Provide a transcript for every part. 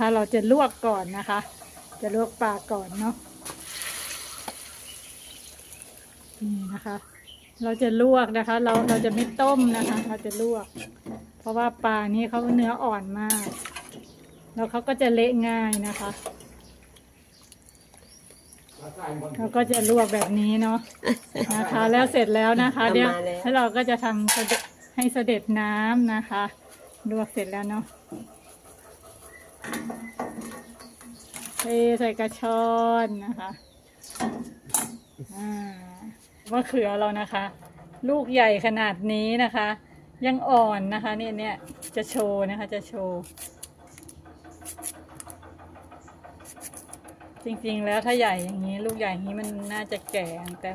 นะคะเราจะลวกก่อนนะคะ จะลวกปลาก่อนเนาะนี่นะคะ เราจะลวกนะคะ เราเราจะไม่ต้มนะคะ เราจะลวก เพราะว่าปลานี้เขาเนื้ออ่อนมาก แล้วเขาก็จะเละง่ายนะคะเราก็จะลวกแบบนี้เนาะนะคะ แล้วเสร็จแล้วนะคะเอามาเดี๋ยวแล้วแล้วเราก็จะทำเสด็จให้เสด็จน้ำนะคะ ลวกเสร็จแล้วเนาะ เทใส่กระชอนนะคะอ่ามะเขือเรานะคะ ลูกใหญ่ขนาดนี้นะคะ ยังอ่อนนะคะเนี่ยเนี่ยจะโชว์นะคะจะโชว์ จริงๆแล้วถ้าใหญ่อย่างนี้ ลูกใหญ่อย่างนี้มันน่าจะแก่แต่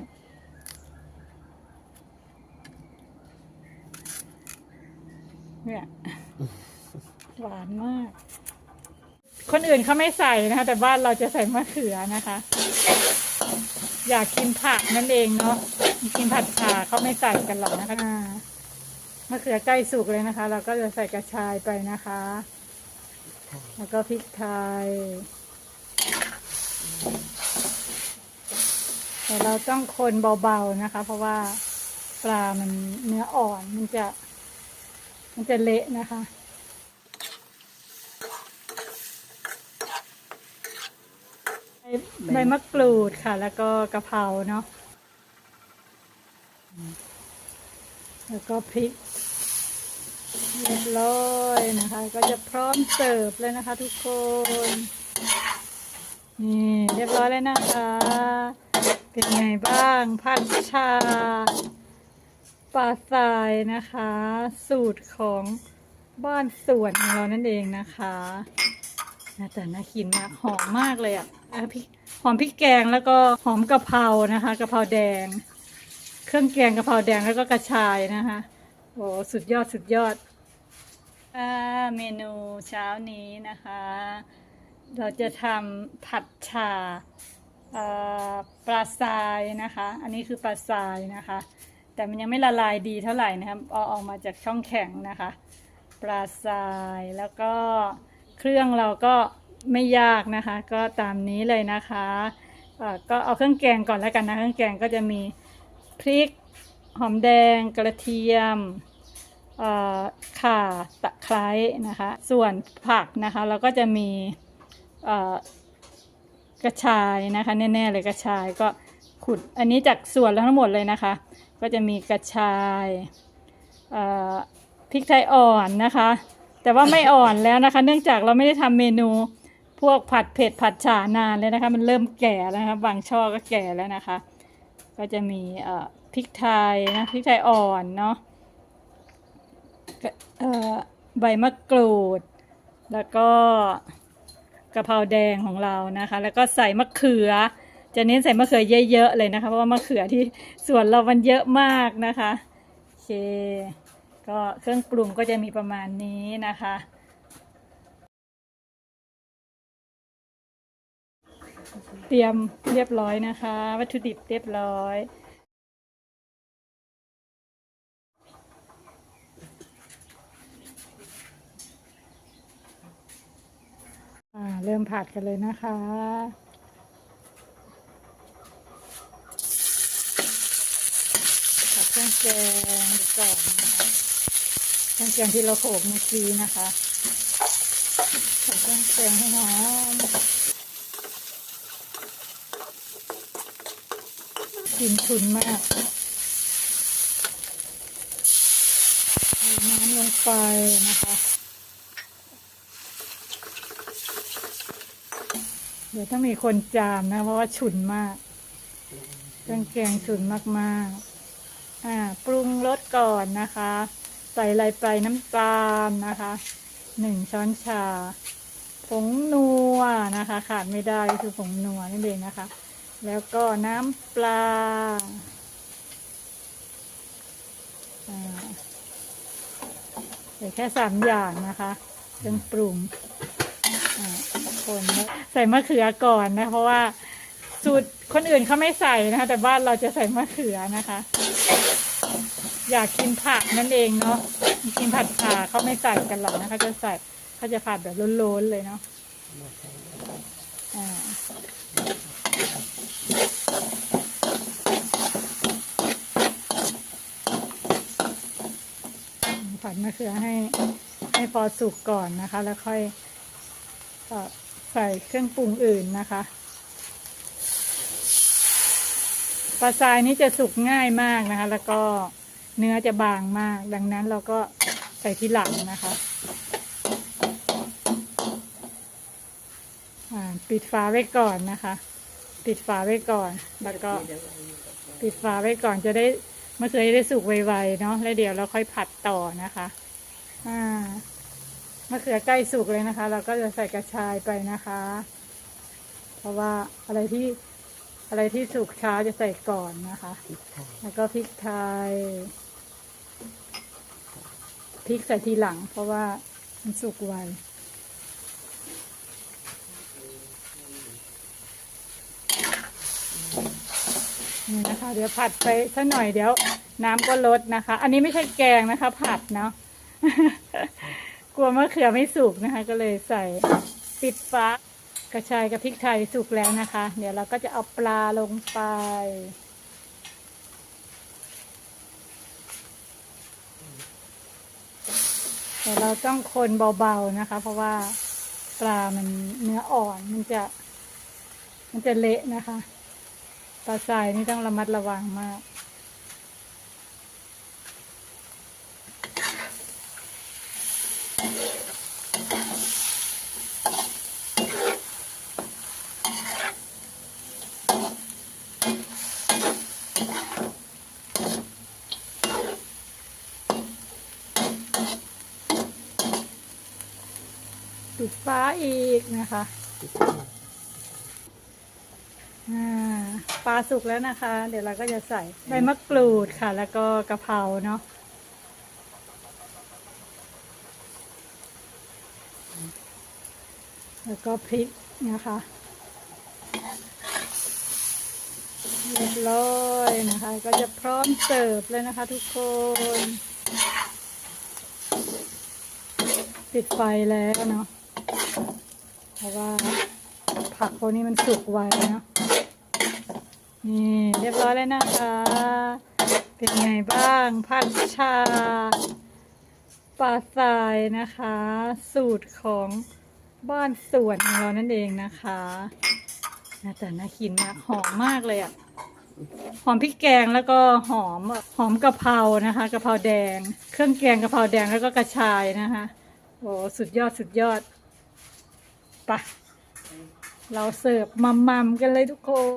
เนี่ยหวานมาก คนอื่นเขาไม่ใส่นะคะ แต่บ้านเราจะใส่มะเขือนะคะ อยากกินผักนั่นเองเนาะกินผัดฉ่าเขาไม่ใส่กันหรอกนะคะอ่ามะเขือใกล้สุกเลยนะคะ เราก็จะใส่กระชายไปนะคะ แล้วก็พริกไทยแต่เราต้องคนเบาๆนะคะ เพราะว่าปลามันเนื้ออ่อนมันจะ มันจะเละนะคะ ใบมะกรูดค่ะ แล้วก็กะเพราเนาะแล้วก็พริกเรียบร้อยนะคะ ก็จะพร้อมเสิร์ฟเลยนะคะ ทุกคนนี่เรียบร้อยแล้วนะคะ เป็นไงบ้างพันชาปลาทรายนะคะ สูตรของบ้านสวนของเรานั่นเองนะคะ หน้าตาน่ากินมากหอมมากเลยอะพริกหอมพริกแกงแล้วก็หอมกะเพรานะคะกะเพราแดง เครื่องแกงกะเพราแดงแล้วก็กระชายนะคะโอ้สุดยอดสุดยอดอเมนูเช้านี้นะคะ เราจะทำผัดชาปลาทรายนะคะ อันนี้คือปลาทรายนะคะ แต่มันยังไม่ละลายดีเท่าไหร่นะครับเอาออกมาจากช่องแข็งนะคะ ปลาทรายแล้วก็ เครื่องเราก็ไม่ยากนะคะ ก็ตามนี้เลยนะคะก็เอาเครื่องแกงก่อนแล้วกันนะ เครื่องแกงก็จะมีพริก หอมแดง กระเทียมข่าตะไคร้นะคะ ส่วนผักนะคะ เราก็จะมีกระชายนะคะ แน่ๆเลยกระชายก็ขุดอันนี้จากส่วนแล้วทั้งหมดเลยนะคะ ก็จะมีกระชายพริกไทยอ่อนนะคะ แต่ว่าไม่อ่อนแล้วนะคะ เนื่องจากเราไม่ได้ทำเมนูพวกผัดเผ็ดผัดฉานานเลยนะคะ มันเริ่มแก่แล้วนะคะบางช่อก็แก่แล้วนะคะ ก็จะมีเอ่อพริกไทยนะพริกไทยอ่อนเนาะเอ่อใบมะกรูด แล้วก็กะเพราแดงของเรานะคะ แล้วก็ใส่มะเขือ จะเน้นใส่มะเขือเยอะๆเลยนะคะ เพราะว่ามะเขือที่สวนเรามันเยอะมากนะคะโอเค ก็เครื่องปรุงก็จะมีประมาณนี้นะคะ เตรียมเรียบร้อยนะคะ วัตถุดิบเรียบร้อยเริ่มผัดกันเลยนะคะ ผัดเครื่องแกงก่อนนะคะ เครื่องแกงที่เราโขลกเมื่อกี้นะคะผัดเครื่องแกงให้หอมกลิ่นฉุนมากใส่น้ำลงไปนะคะ เดี๋ยวต้องมีคนจามนะ เพราะว่าฉุนมาก เครื่องแกงฉุนมากๆ อ่า ปรุงรสก่อนนะคะ ใส่อะไรไปน้ำตาลนะคะหนึ่งช้อนชา ผงนัวนะคะ ขาดไม่ได้คือผงนัวนั่นเองนะคะ แล้วก็น้ำปลาใส่แค่สามอย่างนะคะเครื่องปรุงคนใส่มะเขือก่อนนะ เพราะว่าสูตรคนอื่นเขาไม่ใส่นะคะ แต่บ้านเราจะใส่มะเขือนะคะ อยากกินผักนั่นเองเนาะกินผัดฉ่าเขาไม่ใส่กันหรอกนะคะจะใส่เขาจะผัดแบบล้นๆเลยเนาะผัดมะเขือให้ให้พอสุกก่อนนะคะ แล้วค่อยก็ใส่เครื่องปรุงอื่นนะคะปลาทรายนี้จะสุกง่ายมากนะคะ แล้วก็ เนื้อจะบางมาก ดังนั้นเราก็ใส่ที่หลังนะคะปิดฝาไว้ก่อนนะคะ ปิดฝาไว้ก่อน แล้วก็ปิดฝาไว้ก่อนจะได้มะเขือจะได้สุกไวๆเนาะแล้วเดี๋ยวเราค่อยผัดต่อนะคะอ่ามะเขือใกล้สุกเลยนะคะ เราก็จะใส่กระชายไปนะคะ เพราะว่าอะไรที่อะไรที่สุกช้าจะใส่ก่อนนะคะ แล้วก็พริกไทย พริกใส่ทีหลัง เพราะว่ามันสุกไวนี่นะคะ เดี๋ยวผัดไปสักหน่อยเดี๋ยว น้ำก็ลดนะคะ อันนี้ไม่ใช่แกงนะคะ ผัดเนาะกลัวมะเขือไม่สุกนะคะ ก็เลยใส่ปิดฟ้ากระชายกับพริกไทยสุกแล้วนะคะ เดี๋ยวเราก็จะเอาปลาลงไป แต่เราต้องคนเบาๆนะคะ เพราะว่าปลามันเนื้ออ่อนมันจะ มันจะเละนะคะ ปลาทรายนี่ต้องระมัดระวังมาก ปิดฟ้าอีกนะคะปลาสุกแล้วนะคะ เดี๋ยวเราก็จะใส่ใบมะกรูดค่ะ แล้วก็กะเพราเนาะแล้วก็พริกนะคะเรียบร้อยนะคะ ก็จะพร้อมเสิร์ฟเลยนะคะ ทุกคน ปิดไฟแล้วเนาะ เพราะว่าผักพวกนี้มันสุกไวนะนี่เรียบร้อยแล้วนะคะ เป็นไงบ้าง ผัดชาปลาทรายนะคะ สูตรของบ้านสวนของเรานั่นเองนะคะน่าจะน่ากินมากหอมมากเลยอะ่ะหอมพริกแกงแล้วก็หอมหอมกะเพรานะคะกะเพราแดง เครื่องแกงกะเพราแดงแล้วก็กระชายนะคะโอ้สุดยอดสุดยอด ปะเราเสิร์ฟมัมมัมกันเลยทุกคน